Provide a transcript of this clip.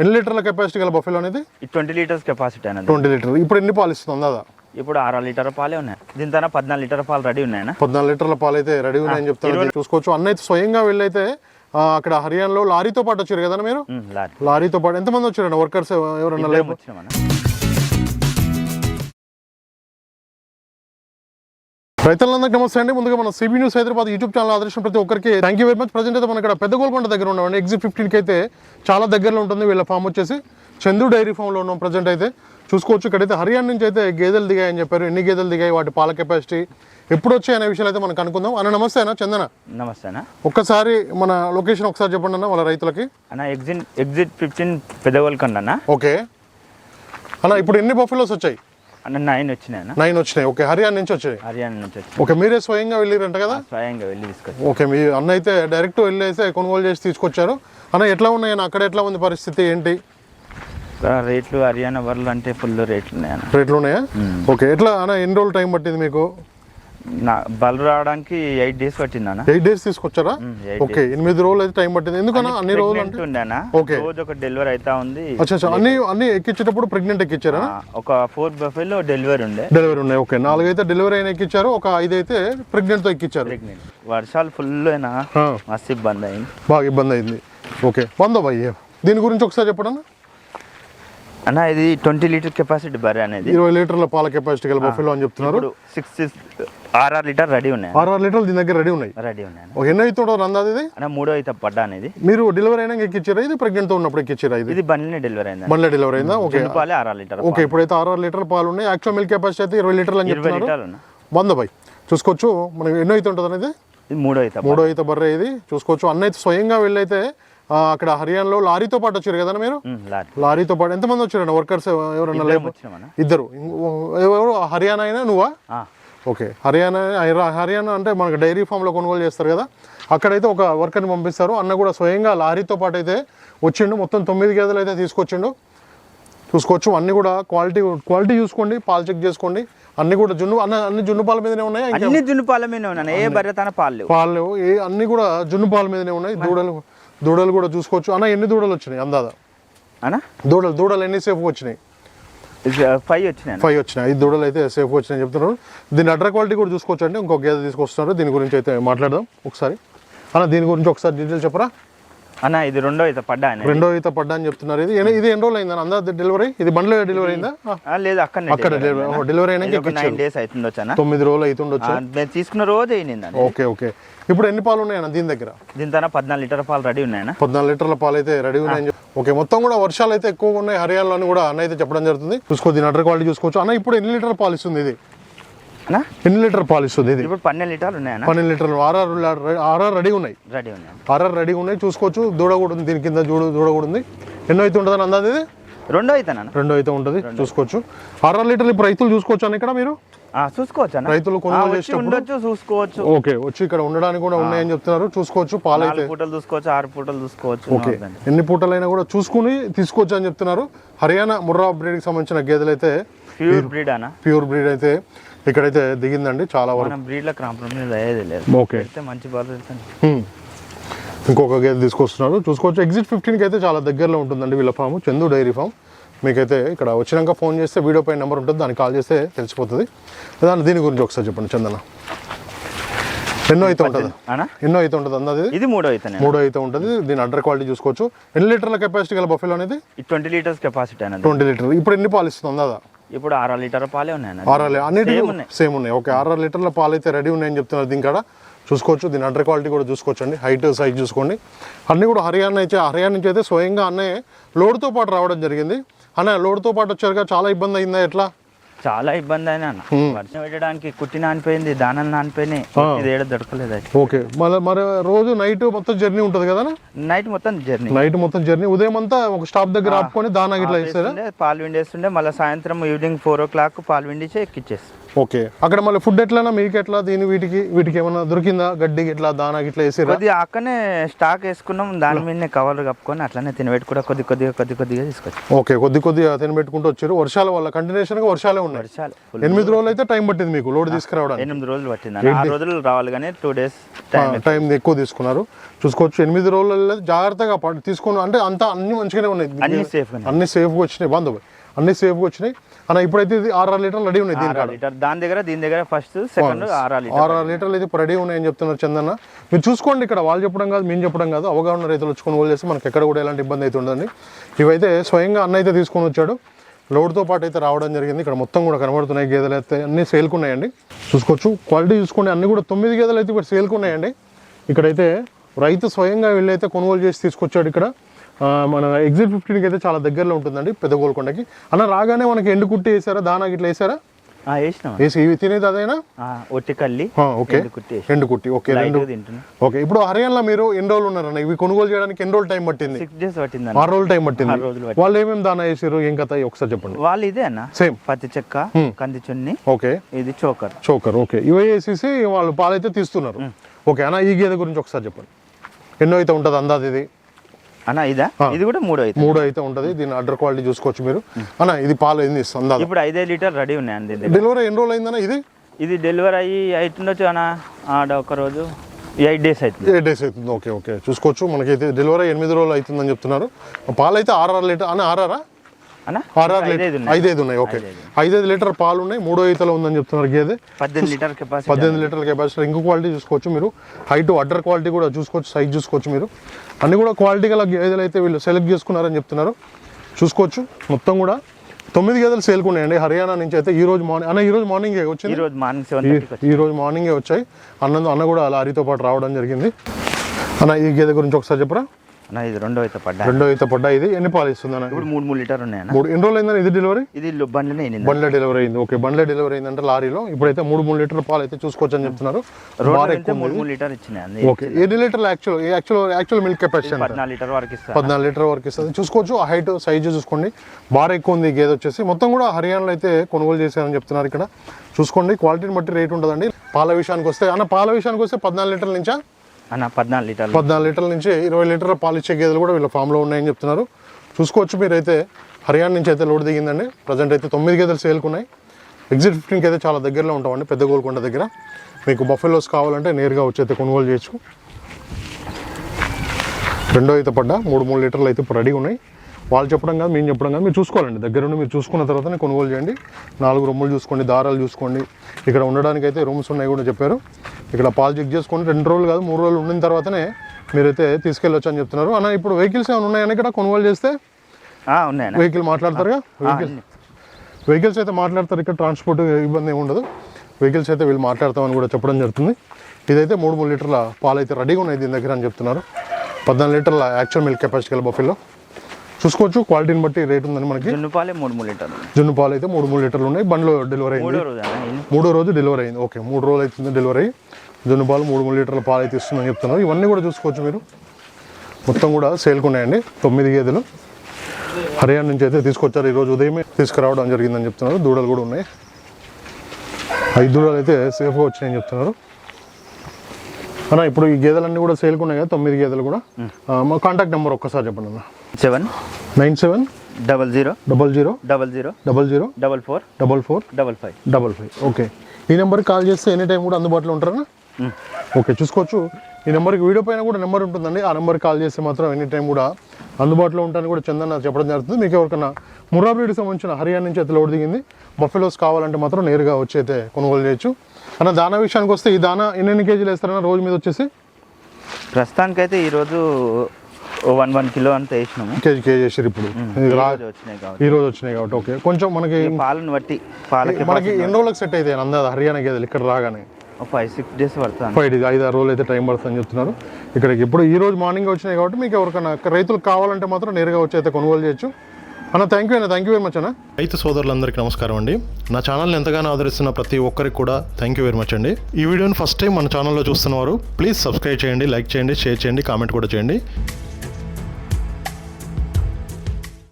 ఎన్ని లీటర్ల కెపాసిటీ గల బఫెలో అనేది? ట్వంటీ లీటర్స్ కెపాసిటీ అనేది ట్వంటీ లీటర్ ఇప్పుడు ఎన్ని పాలు ఇస్తుంది అందాదా? ఇప్పుడు ఆరు లీటర్ పాలే ఉన్నాయి. దీని తర్వాత పద్నాలుగు లీటర్ పాలు రెడీ ఉన్నాయన్నా పద్నాలుగు లీటర్ల పాలు అయితే రెడీ ఉన్నాయని చెప్తారు. చూసుకోవచ్చు. అన్న అయితే స్వయంగా వెళ్ళైతే అక్కడ హర్యానాలో లారీతో పాటు వచ్చారు కదా మీరు? లారీతో పాటు. ఎంతమంది వచ్చారండి వర్కర్స్ ఎవరన్నా ఇద్దరం రైతులందరికీ నమస్తే అండి. ముందుగా మన CB news Hyderabad YouTube channel ఆదర్శం ప్రతి ఒక్కరికి thank you very much present అయితే మన ఇక్కడ పెద్ద గోల్కొండ దగ్గర ఉన్నామండి. ఎగ్జిట్ ఫిఫ్టీన్కి అయితే చాలా దగ్గరలో ఉంటుంది. వీళ్ళ ఫామ్ వచ్చేసి చందు డైరీ ఫామ్లో ఉన్నాం ప్రజెంట్ అయితే. చూసుకోవచ్చు ఇక్కడైతే హర్యానా నుంచి అయితే గేదెలు దిగాయని చెప్పారు. ఎన్ని గేదెలు దిగాయి? వాటి పాల కెపాసిటీ ఎప్పుడు వచ్చాయి అనే విషయాలు అయితే మనం కనుక్కుందాం. అన్న నమస్తే అన్న. చందన. నమస్తే అన్న. ఒక్కసారి మన లొకేషన్ ఒకసారి చెప్పండి అన్న వాళ్ళ రైతులకి. అన్న ఎగ్జిట్ ఎగ్జిట్ ఫిఫ్టీన్ పెద్దగోల్కొండ అన్న. ఓకే. అన్న ఇప్పుడు ఎన్ని బఫెలోస్ వచ్చాయి? అన్న నైన్ వచ్చినాయి నైన్ వచ్చినాయి. ఓకే హర్యానా నుంచి వచ్చాయి హర్యానా నుంచి వచ్చి ఓకే మీరే స్వయంగా వెళ్ళిరంట కదా? స్వయంగా వెళ్ళి తీసుకొచ్చి. ఓకే మీ అన్న అయితే డైరెక్ట్ వెళ్ళి అయితే కొనుగోలు చేసి తీసుకొచ్చారు. అన్న ఎట్లా ఉన్నాయి? అక్కడ ఎట్లా ఉంది పరిస్థితి? ఏంటి? రేట్లు హర్యానా వరలు అంటే ఫుల్ రేట్లు ఉన్నాయి రేట్లు ఉన్నాయా ఓకే ఎట్లా? అన్న ఎన్ని రోజులు టైం పట్టింది మీకు? నా బలు రావడానికి ఎయిట్ డేస్ పట్టింది అన్న ఎయిట్ డేస్ తీసుకొచ్చారా? ఓకే ఎనిమిది రోజులు అయితే టైం పట్టింది. ఎందుకన్నా అన్ని రోజులు అన్న Okay. రోజు ఒక డెలివరీ అవుతా ఉంది. అచ్చా అన్ని అన్ని ఎక్కించేటప్పుడు ప్రెగ్నెంట్ ఎక్కించారా ఒక ఫోర్ బఫెలో డెలివరీ ఉండే. డెలివరీ ఉన్నాయి. ఓకే. నాలుగు అయితే డెలివరీ అయిన ఎక్కించారు ఒక ఐదు అయితే ప్రెగ్నెంట్తో ఎక్కించారు ప్రెగ్నెంట్ వర్షాలు ఫుల్ అయినా మస్తు ఇబ్బంది అయింది. బాగా ఇబ్బంది అయింది. ఓకే. వందో భయ్య దీని గురించి ఒకసారి చెప్పడన్నా? అన్న ఇది ట్వంటీ లీటర్ కెపాసిటీ బర్రె అనేది. ఇరవై లీటర్ల పాల కెపాసిటీ గల బఫెలో అని చెప్తున్నారు. సిక్స్ ఆర్ఆర్ లీటర్ రెడీ ఉన్నాయి ఆరు ఆరు లీటర్లు దీని దగ్గర రెడీ ఉన్నాయి. రెడీ ఉన్నాయి. ఒక ఎన్ని అందాది ఇది? అన్న మూడో అయితే పడ్డా అనేది మీరు డెలివరీ అయినాక ఎక్కిచ్చారా? ఇది ప్రెగ్నెంట్తో ఉన్నప్పుడు ఎక్కిచ్చారా ఇది? ఇది బండిని డెలివరీ అయింది మళ్ళీ డెలివరీ అయిందా? ఓకే. పాలే ఆర్ఆర్ లీటర్ ఓకే ఇప్పుడైతే ఆరు ఆరు లీటర్ పాలు ఉన్నాయి. యాక్చువల్ మిల్క్ కెపాసిటీ అయితే ఇరవై లీటర్లు అని చెప్తున్నారు. వంద బై. చూసుకోవచ్చు. మనకి ఎన్నో అయితే ఉంటుంది అనేది మూడో అయితే మూడో అయితే బర్రె ఇది. చూసుకోవచ్చు. అన్న అయితే స్వయంగా వెళ్ళైతే అక్కడ హర్యానాలో లారీతో పాటు వచ్చారు కదా మీరు? లారీతో పాటు. ఎంతమంది వచ్చారండి వర్కర్స్ ఎవరన్నా ఇద్దరం ఎవరు? హర్యానా అయినా నువ్వా? ఓకే. హర్యానా హైరా- హర్యానా అంటే మనకి డైరీ ఫామ్లో కొనుగోలు చేస్తారు కదా. అక్కడైతే ఒక వర్కర్ని పంపిస్తారు. అన్న కూడా స్వయంగా లారీతో పాటు అయితే వచ్చిండు. మొత్తం తొమ్మిది గేదెలు అయితే తీసుకొచ్చిండు. చూసుకోవచ్చు. అన్ని కూడా క్వాలిటీ క్వాలిటీ చూసుకోండి. పాలు చెక్ చేసుకోండి. అన్ని కూడా జున్ను అన్న అన్ని జున్ను పాల మీదనే ఉన్నాయి? అన్ని జున్ను పాల మీద ఉన్నాయి? ఏ బర్రె తన పాలు పాలు ఏ అన్ని కూడా జున్ను పాల మీదనే ఉన్నాయి. దూడలు దూడలు కూడా చూసుకోవచ్చు. అన్న ఎన్ని దూడలు వచ్చినాయి అందాదా? అన్న? దూడలు దూడలు ఎన్ని సేఫ్గా వచ్చినాయి? ఫైవ్ వచ్చినాయి. ఫైవ్ వచ్చినాయి. ఐదు దూడలు అయితే సేఫ్గా వచ్చినాయి చెప్తున్నారు. దీని అడ్ర క్వాలిటీ కూడా చూసుకోవచ్చు అండి ఇంకొక గేదె తీసుకొస్తున్నారు. దీని గురించి అయితే మాట్లాడదాం ఒకసారి. అన్న దీని గురించి ఒకసారి డీటెయిల్ చెప్పరా? అన్న ఇది రెండో అయితే పడ్డా రెండో అయితే పడ్డా అని చెప్తున్నారు. ఇది ఇది ఎన్ని రోజులు అయిందా అందా డెలివరీ ఇది బండ్లో డెలివరీ అయిందా? లేదు అక్కడ అక్కడ డెలివరీ అయినాక నైన్ డేస్ అవుతుండొచ్చు తొమ్మిది రోజులు అవుతుండొచ్చు మేము తీసుకున్న రోజు అయింది ఓకే ఓకే. ఇప్పుడు ఎన్ని పాలు ఉన్నాయన్న దీని దగ్గర? దీని తర్వాత పద్నాలుగు లీటర్ పాలు రెడీ ఉన్నాయన్న. పద్నాలుగు లీటర్ల పాలు అయితే రెడీ ఉన్నాయని ఓకే మొత్తం కూడా వర్షాలు అయితే ఎక్కువగా ఉన్నాయి హర్యానాలో కూడా అన్న అయితే చెప్పడం జరుగుతుంది. చూసుకో దీని అడ్ర క్వాలిటీ చూసుకోవచ్చు. అన్న ఇప్పుడు ఎన్ని లీటర్ పాలు ఇస్తుంది ఇది? ఎన్ని లీటర్ పాలు ఇస్తుంది ఇది? ఇప్పుడు పన్నెండు లీటర్లు ఉన్నాయన్న పన్నెండు లీటర్లు. ఆర్ఆర్ ఆర్ఆర్ రెడీ ఉన్నాయి. రెడీ ఉన్నాయి. ఆర్ఆర్ రెడీ ఉన్నాయి. చూసుకోవచ్చు. దూడ కూడా ఉంది. దీని కింద చూడు దూడ కూడా ఉంది. ఎన్నో అయితే ఉంటుందని అందాది ఇది? రెండో అయితే రెండో అయితే ఉంటుంది. చూసుకోవచ్చు. ఆర్ఆర్ లీటర్లు ఇప్పుడు రైతులు చూసుకోవచ్చు అని ఇక్కడ మీరు? చూసుకోవచ్చు రైతులు కొనుగోలు ఉండొచ్చు చూసుకోవచ్చు. ఓకే వచ్చి ఇక్కడ ఉండడానికి కూడా ఉన్నాయని చెప్తున్నారు. చూసుకోవచ్చు. పాలు అయితే పూటలు చూసుకోవచ్చు ఆరు పూటలు చూసుకోవచ్చు. ఓకే. ఎన్ని పూటలైనా కూడా చూసుకుని తీసుకోవచ్చు అని చెప్తున్నారు. హర్యానా ముర్రా బ్రీడ్కి సంబంధించిన గేదెలు అయితే ప్యూర్ బ్రీడ్ అన్న ప్యూర్ బ్రీడ్ అయితే ఇక్కడైతే దిగిందండి చాలా వరకు. మనం బ్రీడ్లో కాంప్రమైజ్ అయ్యేది లేదు. ఓకే అయితే మంచి హ్మ్. ఇంకొక గేదె తీసుకొస్తున్నారు. చూసుకోవచ్చు. ఎగ్జిట్ ఫిఫ్టీన్కి అయితే చాలా దగ్గరలో ఉంటుందండి వీళ్ళ ఫామ్ చందు డైరీ ఫామ్ మీకైతే ఇక్కడ వచ్చినాక ఫోన్ చేస్తే వీడియో పై నెంబర్ ఉంటుంది దానికి కాల్ చేస్తే తెలిసిపోతుంది. దాని దీని గురించి ఒకసారి చెప్పండి చందన. ఎన్నో అయితే ఉంటుంది? ఎన్నో అయితే ఉంటుంది అన్నది ఇది మూడో అయితే మూడో అయితే ఉంటుంది. దీని అడ్డర్ క్వాలిటీ చూసుకోవచ్చు. ఎన్ని లీటర్ల కెపాసిటీ గల బఫెలో అనేది? ట్వంటీ లీటర్స్ కెపాసిటీ అనేది ట్వంటీ లీటర్ ఇప్పుడు ఎన్ని పాలు ఇస్తుంది అన్నదా ఇప్పుడు ఆరు లీటర్ పాలే ఉన్నాయి. ఆర్ఆర్ అన్నిటి. సేమ్ ఉన్నాయి. ఓకే ఆర్ఆర్ లీటర్ల పాలు అయితే రెడీ ఉన్నాయని చెప్తున్నారు దీని కాడ. చూసుకోవచ్చు దీని అండర్ క్వాలిటీ కూడా చూసుకోవచ్చు అండి హైట్ సైజ్ చూసుకోండి. అన్నీ కూడా హర్యానా అయితే హర్యానా నుంచి అయితే స్వయంగా అన్నయ్య లోడ్తో పాటు రావడం జరిగింది. అన్న లోడ్తో పాటు వచ్చారుగా చాలా ఇబ్బంది అయిందా ఎట్లా? చాలా ఇబ్బంది అయినా వర్షం పెట్టడానికి కుట్టి నానిపోయింది దానాలు నానిపోయినాయి. ఇది ఏడ దొరకలేదు ఓకే. మళ్ళీ మరి రోజు నైట్ మొత్తం జర్నీ ఉంటుంది కదా నైట్ మొత్తం జర్నీ నైట్ మొత్తం జర్నీ ఉదయం అంతా ఒక స్టాప్ దగ్గర ఆపుకొని దానా ఇట్లా ఇస్తారా పాలు విండేస్తుండే మళ్ళీ సాయంత్రం ఈవినింగ్ ఫోర్ ఓ క్లాక్ పాలు విండిచి ఎక్కిచ్చేసి ఓకే. అక్కడ మళ్ళీ ఫుడ్ ఎట్లా మీకు ఎట్లా దీని వీటికి వీటికి ఏమైనా దొరికిందా? గడ్డి ఇట్లా దానా ఇట్లా వేసిరా కొద్దిగా అక్కనే స్టాక్ వేసుకున్నాం దాని మీదనే కవర్ కప్పుకొని అట్లనే తినబెట్టి కూడా కొద్ది కొద్దిగా కొద్ది కొద్దిగా తీసుకొచ్చి. ఓకే కొద్ది కొద్దిగా తినబెట్టుకుంటూ వచ్చారు. వర్షాల వల్ల కంటిన్యూషన్గా వర్షాలే ఉన్నాయి. వర్షాలు full. ఎనిమిది రోజులు అయితే టైం పట్టింది మీకు లోడ్ తీసుకురావడానికి. ఎనిమిది రోజులు పట్టింది. ఆరు రోజులు రావాలి కానీ టూ డేస్ టైం టైం ఎక్కువ తీసుకున్నారు. చూసుకోవచ్చు ఎనిమిది రోజులలో జాగ్రత్తగా ప- తీసుకుని అంటే అంతా అన్ని మంచిగానే ఉన్నాయి. అన్ని సేఫ్ అన్ని సేఫ్గా వచ్చినాయి. బాంధవ్ అన్ని సేఫ్గా వచ్చినాయి. అన్న ఇప్పుడైతే ఇది ఆరు లీటర్లు రెడీ ఉన్నాయి దీని లీటర్. దాని దగ్గర దీని దగ్గర ఫస్ట్ సెకండ్ ఆరు లీటర్ ఆరు లీటర్లు అయితే రెడీ ఉన్నాయని చెప్తున్నారు చందన్న. మీరు చూసుకోండి ఇక్కడ వాళ్ళు చెప్పడం కాదు మేము చెప్పడం కాదు. అవగాహన రైతులు వచ్చి కొనుగోలు చేస్తే మనకి ఎక్కడ కూడా ఎలాంటి ఇబ్బంది అయితే ఉండదండి. ఇవైతే స్వయంగా అన్న అయితే తీసుకొని వచ్చాడు. లోడ్తో పాటు అయితే రావడం జరిగింది. ఇక్కడ మొత్తం కూడా కనబడుతున్నాయి గేదెలు అయితే. అన్ని సేల్కి ఉన్నాయండి. చూసుకోవచ్చు. క్వాలిటీ చూసుకోండి. అన్ని కూడా తొమ్మిది గేదెలు అయితే ఇక్కడ సేల్కి ఉన్నాయండి. ఇక్కడైతే రైతు స్వయంగా వెళ్ళైతే కొనుగోలు చేసి తీసుకొచ్చాడు ఇక్కడ. మన ఎగ్జిట్ ఫిఫ్టీన్కి అయితే చాలా దగ్గరలో ఉంటుందండి పెద్ద గోల్కొండకి. అన్న రాగానే మనకి ఎండు కుట్టి వేసారా? దానా ఇట్లా వేసారా? వేసినాం. వేసి ఇవి తినేది అదేనా? ఆ, ఒట్టి కల్లి ఆ, ఓకే. ఎండు కుట్టి ఓకే రెండు ఓకే ఇప్పుడు హర్యానాలో మీరు ఎన్ని రోజులు ఉన్నారన్న? ఇవి కొనుగోలు చేయడానికి ఎన్ని రోజులు టైం పట్టింది? ఆరు రోజులు టైం పట్టింది. వాళ్ళు ఏమేమి దానా వేసారు ఏం కథ? ఒకసారి చెప్పండి. వాళ్ళు ఇదే అన్న. సేమ్ పత్తి చెక్క కంది చున్ని ఓకే. ఇది చోకర్. చోకర్ ఓకే. ఇవి వేసేసి వాళ్ళు పాలైతే తీస్తున్నారు. ఓకే అన్న ఈ గేదె గురించి ఒకసారి చెప్పండి. ఎన్నో అయితే ఉంటుంది అందాది ఇది అన్న ఇదా? ఇది కూడా మూడు అవుతుంది మూడు అయితే ఉంటుంది. దీని అడ్డర్ క్వాలిటీ చూసుకోవచ్చు మీరు. అన్న ఇది పాలు ఎన్ని ఇస్తుంది ఇప్పుడు ఐదే లీటర్ రెడీ ఉన్నాయి అండి ఇది. డెలివరీ ఎన్ని రోజులు అయిందన్న ఇది? ఇది డెలివరీ అయ్యి అవుతుండొచ్చు అన్న ఆడ ఒక రోజు. ఎయిట్ డేస్ అవుతుంది. ఎయిట్ డేస్ అవుతుంది. Okay okay. చూసుకోవచ్చు. మనకైతే డెలివరీ ఎనిమిది రోజులు అవుతుందని చెప్తున్నారు. పాలు అయితే ఆరు లీటర్ అన్న ఆర్ఆర్? ఐదైదు ఉన్నాయి. ఐదైదు ఉన్నాయి. ఓకే. ఐదైదు లీటర్ పాలు ఉన్నాయి. మూడో ఈతలో ఉందని చెప్తున్నారు గేదె. పద్దెనిమిది లీటర్ కెపాసిటీ పద్దెనిమిది లీటర్ల కెపాసిటీ ఇంకో క్వాలిటీ చూసుకోవచ్చు మీరు. హైట్ అడ్డర్ క్వాలిటీ కూడా చూసుకోవచ్చు. సైజ్ చూసుకోవచ్చు మీరు. అన్ని కూడా క్వాలిటీ గల గేదెలు అయితే వీళ్ళు సెలెక్ట్ చేసుకున్నారని చెప్తున్నారు. చూసుకోవచ్చు. మొత్తం కూడా తొమ్మిది గేదెలు సేల్కున్నాయండి హర్యానా నుంచి అయితే ఈ రోజు మార్నింగ్ అన్న ఈ రోజు మార్నింగ్ ఈ వచ్చింది రోజు మార్నింగ్ సెవెన్ ఈ- రోజు మార్నింగే వచ్చాయి. అన్న అన్న కూడా లారీతో పాటు రావడం జరిగింది. అన్న ఈ గేదె గురించి ఒకసారి చెప్పరా? అన్న ఇది రెండో అయితే పడ్డా. రెండో అయితే పడ్డా ఇది. ఎన్ని పాలు ఇస్తుంది అన్న ఇప్పుడు మూడు మూడు లీటర్ ఉన్నాయి అన్న మూడు ఎన్ని రోజులు అయిందని ఇది డెలివరీ ఇది లు- బండ్లనే ఎనిమిది బండ్ల డెలివరీ అయింది. ఓకే బండ్ల డెలివరీ అయిందంటే లారీలో. ఇప్పుడైతే మూడు మూడు లీటర్ల పాలు అయితే చూసుకోవచ్చు అని చెప్తున్నారు. రోడ్ బాగా వెళ్తే మూడు మూడు లీటర్ ఇచ్చినాయి అంది ఓకే ఎన్ని లీటర్లు actual actual actual milk capacity పద్నాలుగు లీటర్ వరకు ఇస్తా పద్నాలుగు లీటర్ వరకు ఇస్తుంది. చూసుకోవచ్చు ఆ హైట్ సైజ్ చూసుకోండి. బాగా ఎక్కువ ఉంది గేదె వచ్చేసి. మొత్తం కూడా హర్యానాలో అయితే కొనుగోలు చేశారని చెప్తున్నారు ఇక్కడ. చూసుకోండి క్వాలిటీని బట్టి రేట్ ఉంటుందండి. పాల విషయానికి వస్తే అన్న పాల విషయానికి వస్తే పద్నాలుగు లీటర్ల నుంచా? అన్న పద్నాలుగు లీటర్లు. పద్నాలుగు లీటర్ల నుంచి ఇరవై లీటర్ల పాలు ఇచ్చే గేదెలు కూడా వీళ్ళ ఫామ్లో ఉన్నాయని చెప్తున్నారు. చూసుకోవచ్చు మీరైతే హర్యానా నుంచి అయితే లోడ్ దిగిందండి. ప్రజెంట్ అయితే తొమ్మిది గేదెలు సేల్కున్నాయి. ఎగ్జిట్ ఫిఫ్టీన్కి అయితే చాలా దగ్గరలో ఉంటామండి పెద్ద గోల్కొండ దగ్గర. మీకు బఫెలోస్ కావాలంటే నేరుగా వచ్చి అయితే కొనుగోలు చేయొచ్చు. రెండో అయితే పడ్డ మూడు మూడు లీటర్లు అయితే ఇప్పుడు రెడీ ఉన్నాయి. వాళ్ళు చెప్పడం కాదు మేము చెప్పడం కాదు మీరు చూసుకోవాలండి. దగ్గరుండి మీరు చూసుకున్న తర్వాతనే కొనుగోలు చేయండి. నాలుగు రూములు చూసుకోండి దారాలు చూసుకోండి. ఇక్కడ ఉండడానికి అయితే రూమ్స్ ఉన్నాయి కూడా చెప్పారు. ఇక్కడ పాలు చెక్ చేసుకోండి రెండు రోజులు కాదు మూడు రోజులు ఉండిన తర్వాతనే మీరైతే తీసుకెళ్ళొచ్చు అని చెప్తున్నారు. అన్న ఇప్పుడు వెహికల్స్ ఏమైనా ఉన్నాయని ఇక్కడ కొనుగోలు చేస్తే? ఉన్నాయి వెహికల్ మాట్లాడతారుగా? వెహికల్ వెహికల్స్ అయితే మాట్లాడతారు ఇక్కడ ట్రాన్స్పోర్ట్ ఇబ్బంది ఏమి ఉండదు. వెహికల్స్ అయితే వీళ్ళు మాట్లాడతామని కూడా చెప్పడం జరుగుతుంది. ఇదైతే మూడు మూడు లీటర్ల పాలు అయితే రెడీగా ఉన్నాయి దీని దగ్గర అని చెప్తున్నారు. పద్నాలుగు లీటర్ల యాక్చువల్ మిల్క్ కెపాసిటీ గల బఫెల్లో. చూసుకోవచ్చు క్వాలిటీని బట్టి రేట్ ఉందని మనకి. జున్ను పాలే మూడు మూడు లీటర్లు. జున్ను పాలు అయితే మూడు మూడు లీటర్లు ఉన్నాయి. బండ్లో డెలివరీ అయింది. మూడో రోజు డెలివరీ అయింది. ఓకే మూడు రోజులు అవుతుంది డెలివరీ. అయ్యి జున్ను పాలు మూడు మూడు లీటర్ల పాలు అయితే ఇస్తుందని చెప్తున్నారు. ఇవన్నీ కూడా చూసుకోవచ్చు మీరు. మొత్తం కూడా సేల్కి ఉన్నాయండి. తొమ్మిది గేదెలు. హర్యానా నుంచి అయితే తీసుకొచ్చారు. ఈరోజు ఉదయమే తీసుకురావడం జరిగిందని చెప్తున్నారు. దూడలు కూడా ఉన్నాయి. ఐదు దూడలు అయితే సేఫ్గా వచ్చినాయని చెప్తున్నారు. అన్న ఇప్పుడు ఈ గేదెలన్నీ కూడా సేల్కి ఉన్నాయి కదా తొమ్మిది గేదెలు కూడా. మా కాంటాక్ట్ నెంబర్ ఒక్కసారి చెప్పండి అన్న. Seven nine seven double zero double zero double zero double zero double four double four double five double five. Okay. ఈ నెంబర్కి కాల్ చేస్తే ఎనీ టైం కూడా అందుబాటులో ఉంటారా ఓకే చూసుకోవచ్చు. ఈ నెంబర్కి వీడియో పైన కూడా నెంబర్ ఉంటుందండి. ఆ నెంబర్కి కాల్ చేస్తే మాత్రం ఎనీ టైం కూడా అందుబాటులో ఉంటాను కూడా చందన్న చెప్పడం జరుగుతుంది. మీకు ఎవరికైనా ముర్రా బ్రీడ్కి సంబంధించిన హర్యానా నుంచి అయితే లోడ్ దిగింది. బఫెలోస్ కావాలంటే మాత్రం నేరుగా వచ్చి అయితే కొనుగోలు చేయొచ్చు. అన్న దానా విషయానికి వస్తే ఈ దానా ఎన్ని ఎన్ని కేజీలు వేస్తారన్న రోజు మీద వచ్చేసి? ప్రస్తుతానికైతే ఈరోజు వన్ వన్ కిలో అంత వేసినాము. కేజీ కేజీ వేసారు ఇప్పుడు. కాబట్టి. ఈ రోజు వచ్చినాయి కాబట్టి ఓకే. కొంచెం మనకి పాలను బట్టి పాలకి మనకి ఎన్ని రోజులకు సెట్ అయితే అందాది హర్యానా గేదెలు ఇక్కడ రాగానే? ఫైవ్ సిక్స్ డేస్ పడుతుంది. ఫైవ్ డేస్ ఐదు ఆరు రోజులు అయితే టైం పడుతుందని చెప్తున్నారు. ఇక్కడికి ఇప్పుడు ఈ రోజు మార్నింగ్ వచ్చినాయి కాబట్టి మీకు ఎవరికైనా రైతులకు కావాలంటే మాత్రం నేరుగా వచ్చి అయితే కొనుగోలు చేయొచ్చు. అన్న థ్యాంక్ యూ అన్న థ్యాంక్ యూ వెరీ మచ్ అన్న. రైతు సోదరులందరికీ నమస్కారం అండి. నా ఛానల్ని ఎంతగానో ఆదరిస్తున్న ప్రతి ఒక్కరికి కూడా థ్యాంక్ యూ వెరీ మచ్ అండి. ఈ వీడియోని ఫస్ట్ టైం మన ఛానల్లో చూస్తున్నవారు ప్లీజ్ సబ్స్క్రైబ్ చేయండి లైక్ చేయండి షేర్ చేయండి కామెంట్ కూడా చేయండి.